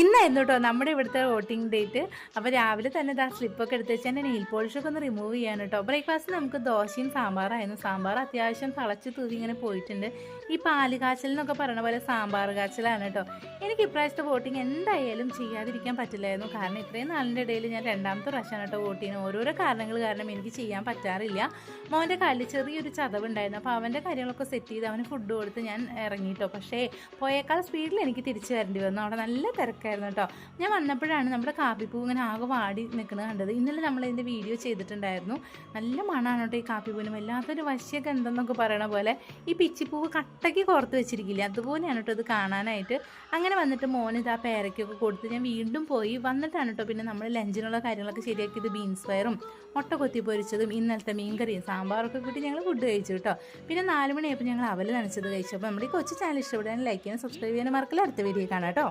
ഇന്നായിരുന്നു കേട്ടോ നമ്മുടെ ഇവിടുത്തെ വോട്ടിംഗ് ഡേറ്റ്. അപ്പോൾ രാവിലെ തന്നെ ആ സ്ലിപ്പൊക്കെ എടുത്ത് വെച്ചാൽ എന്റെ നെയിൽ പോളിഷൊക്കെ ഒന്ന് റിമൂവ് ചെയ്യാൻ കേട്ടോ. ബ്രേക്ക്ഫാസ്റ്റ് നമുക്ക് ദോശയും സാമ്പാറായിരുന്നു. സാമ്പാർ അത്യാവശ്യം തിളച്ച് തൂവി ഇങ്ങനെ പോയിട്ടുണ്ട്. ഈ പാൽ കാച്ചൽ എന്നൊക്കെ പറയുന്ന പോലെ സാമ്പാർ കാച്ചലാണ് കേട്ടോ. എനിക്ക് ഇപ്രാവശ്യത്തെ വോട്ടിംഗ് എന്തായാലും ചെയ്യാതിരിക്കാൻ പറ്റില്ലായിരുന്നു. കാരണം ഇത്രയും നാളിന്റെ ഇടയിൽ ഞാൻ രണ്ടാമത്തെ പ്രാവശ്യമാണ് കേട്ടോ വോട്ട് ചെയ്യുന്നത്. ഓരോരോ കാരണങ്ങൾ കാരണം എനിക്ക് ചെയ്യാൻ പറ്റാറില്ല. മോന്റെ കാലിൽ ചെറിയൊരു ചതവുണ്ടായിരുന്നു. അപ്പോൾ അവന്റെ കാര്യങ്ങളൊക്കെ സെറ്റ് ചെയ്ത് അവന് ഫുഡ് കൊടുത്ത് ഞാൻ ഇറങ്ങിയിട്ടോ പക്ഷേ പോയേക്കാൾ സ്പീഡിൽ എനിക്ക് തിരിച്ചു വരേണ്ടി വന്നു. അവിടെ നല്ല തിരക്കായിരുന്നു കേട്ടോ. ഞാൻ വന്നപ്പോഴാണ് നമ്മുടെ കാപ്പിപ്പൂ ഇങ്ങനെ ആകെ വാടി നിൽക്കുന്നത് കണ്ടത്. ഇന്നലെ നമ്മൾ ഇതിന്റെ വീഡിയോ ചെയ്തിട്ടുണ്ടായിരുന്നു. നല്ല മണമാണ് കേട്ടോ ഈ കാപ്പിപ്പൂവിന്. വല്ലാത്തൊരു വശ്യൊക്കെ എന്തെന്നൊക്കെ പറയണ പോലെ ഈ പിച്ചിപ്പൂവ് കട്ടയ്ക്ക് കോർത്ത് വെച്ചിരിക്കില്ല? അതുപോലെയാണ് കേട്ടോ ഇത് കാണാനായിട്ട്. അങ്ങനെ വന്നിട്ട് മോന് ആ പേരയ്ക്കൊക്കെ കൊടുത്ത് ഞാൻ വീണ്ടും പോയി. വന്നിട്ടാണ് കേട്ടോ പിന്നെ നമ്മൾ ലഞ്ചിനുള്ള കാര്യങ്ങളൊക്കെ ശരിയാക്കിയത് ബീൻസ് വയറും മുട്ട കൊത്തി പൊരിച്ചതും ഇന്നലത്തെ മീൻകറിയും സാമ്പാറൊക്കെ കൂട്ടി ഞങ്ങൾ ഫുഡ് കഴിച്ചു കേട്ടോ. പിന്നെ നാല് മണിയായപ്പോൾ ഞങ്ങൾ അവൽ നനച്ചത് കഴിച്ചു. അപ്പോൾ നമ്മുടെ ഈ കൊച്ചു ചാനൽ ഇഷ്ടപ്പെടാൻ ലൈക്ക് ചെയ്യാനും സബ്സ്ക്രൈബ് ചെയ്യാനും മറക്കില്ല അടുത്ത വീഡിയോ കാണാം കേട്ടോ.